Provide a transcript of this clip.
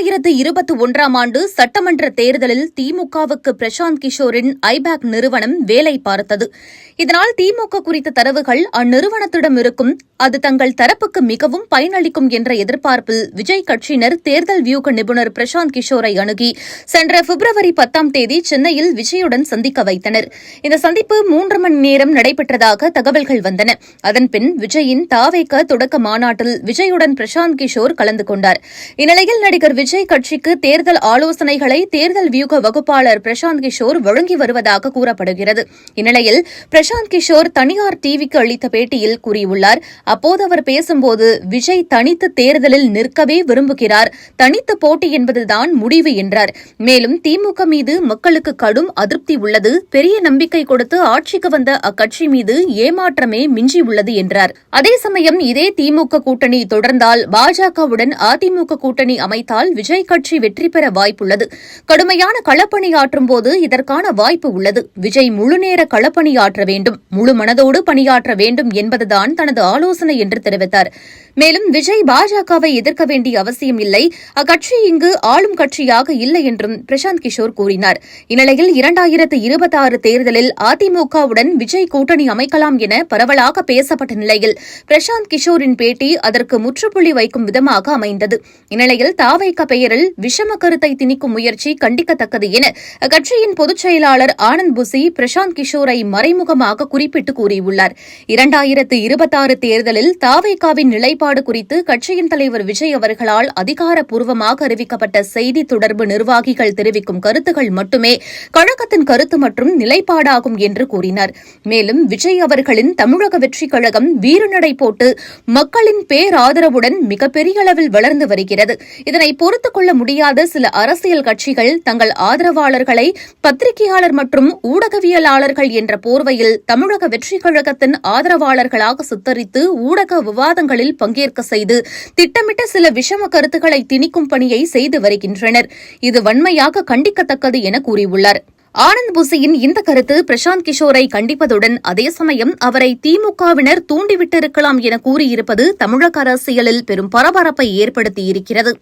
இரண்டாயிரத்து இருபத்தி ஒன்றாம் ஆண்டு சட்டமன்ற தேர்தலில் திமுகவுக்கு பிரசாந்த் கிஷோரின் ஐபேக் நிறுவனம் வேலை பார்த்தது. இதனால் திமுக குறித்த தரவுகள் அந்நிறுவனத்திடம் இருக்கும். அது தங்கள் தரப்புக்கு மிகவும் பயனளிக்கும் என்ற எதிர்பார்ப்பில் விஜய் கட்சியினர் தேர்தல் வியூக நிபுணர் பிரசாந்த் கிஷோரை அணுகி சென்ற பிப்ரவரி பத்தாம் தேதி சென்னையில் விஜயுடன் சந்திக்க வைத்தனர். இந்த சந்திப்பு மூன்று மணி நேரம் நடைபெற்றதாக தகவல்கள் வந்தன. அதன்பின் விஜயின் தாவேக்க தொடக்க மாநாட்டில் விஜயுடன் பிரசாந்த் கிஷோர் கலந்து கொண்டார். இந்நிலையில் நடிகர் விஜய் விஜய் கட்சிக்கு தேர்தல் ஆலோசனைகளை தேர்தல் வியூக வகுப்பாளர் பிரசாந்த் கிஷோர் வழங்கி வருவதாக கூறப்படுகிறது. இந்நிலையில் பிரசாந்த் கிஷோர் தனியார் டிவிக்கு அளித்த பேட்டியில் கூறியுள்ளார் அப்போது அவர் பேசும்போது விஜய் தனித்து தேர்தலில் நிற்கவே விரும்புகிறார். தனித்து போட்டி என்பதுதான் முடிவு என்றார். மேலும் திமுக மீது மக்களுக்கு கடும் அதிருப்தி உள்ளது. பெரிய நம்பிக்கை கொடுத்து ஆட்சிக்கு வந்த அக்கட்சி மீது ஏமாற்றமே மிஞ்சி உள்ளது என்றார். அதே சமயம் இதே திமுக கூட்டணி தொடர்ந்தால் பாஜகவுடன் அதிமுக கூட்டணி அமைத்தால் விஜய் கட்சி வெற்றி பெற வாய்ப்புள்ளது. கடுமையான களப்பணியாற்றும் போது இதற்கான வாய்ப்பு உள்ளது. விஜய் முழுநேர களப்பணியாற்ற வேண்டும். முழு மனதோடு பணியாற்ற வேண்டும் என்பதுதான் தனது ஆலோசனை என்று தெரிவித்தார். மேலும் விஜய் பாஜகவை எதிர்க்க வேண்டிய அவசியம் இல்லை. அக்கட்சி இங்கு ஆளும் கட்சியாக இல்லை என்றும் பிரசாந்த் கிஷோர் கூறினார். இந்நிலையில் இரண்டாயிரத்து இருபத்தாறு தேர்தலில் அதிமுகவுடன் விஜய் கூட்டணி அமைக்கலாம் என பரவலாக பேசப்பட்ட நிலையில் பிரசாந்த் கிஷோரின் பேட்டி அதற்கு முற்றுப்புள்ளி வைக்கும் விதமாக அமைந்தது. இந்நிலையில் தாவைக்க பெயரில் விஷம கருத்தை திணிக்கும் முயற்சி கண்டிக்கத்தக்கது என அக்கட்சியின் பொதுச் செயலாளர் ஆனந்த் புசி பிரசாந்த் கிஷோரை மறைமுகமாக குறிப்பிட்டு கூறியுள்ளார். இரண்டாயிரத்து இருபத்தாறு தேர்தலில் தாவேகாவின் நிலைப்பாடு குறித்து கட்சியின் தலைவர் விஜய் அவர்களால் அதிகாரப்பூர்வமாக அறிவிக்கப்பட்ட செய்தி தொடர்பு நிர்வாகிகள் தெரிவிக்கும் கருத்துகள் மட்டுமே கழகத்தின் கருத்து மற்றும் நிலைப்பாடாகும் என்று கூறினார். மேலும் விஜய் அவர்களின் தமிழக வெற்றிக் கழகம் வீறுநடை போட்டு மக்களின் பேராதரவுடன் மிகப்பெரிய அளவில் வளர்ந்து வருகிறது. இதனை பொறுத்துக் கொள்ள முடியாத சில அரசியல் கட்சிகள் தங்கள் ஆதரவாளர்களை பத்திரிகையாளர் மற்றும் ஊடகவியலாளர்கள் என்ற போர்வையில் தமிழக வெற்றி கழகத்தின் ஆதரவாளர்களாக சித்தரித்து ஊடக விவாதங்களில் பங்கேற்க செய்து திட்டமிட்ட சில விஷம கருத்துக்களை திணிக்கும் பணியை செய்து வருகின்றனர். இது வன்மையாக கண்டிக்கத்தக்கது என கூறியுள்ளார். ஆனந்த் புசியின் இந்த கருத்து பிரசாந்த் கிஷோரை கண்டிப்பதுடன் அதே சமயம் அவரை திமுகவினர் தூண்டிவிட்டிருக்கலாம் என கூறியிருப்பது தமிழக அரசியலில் பெரும் பரபரப்பை ஏற்படுத்தியிருக்கிறது.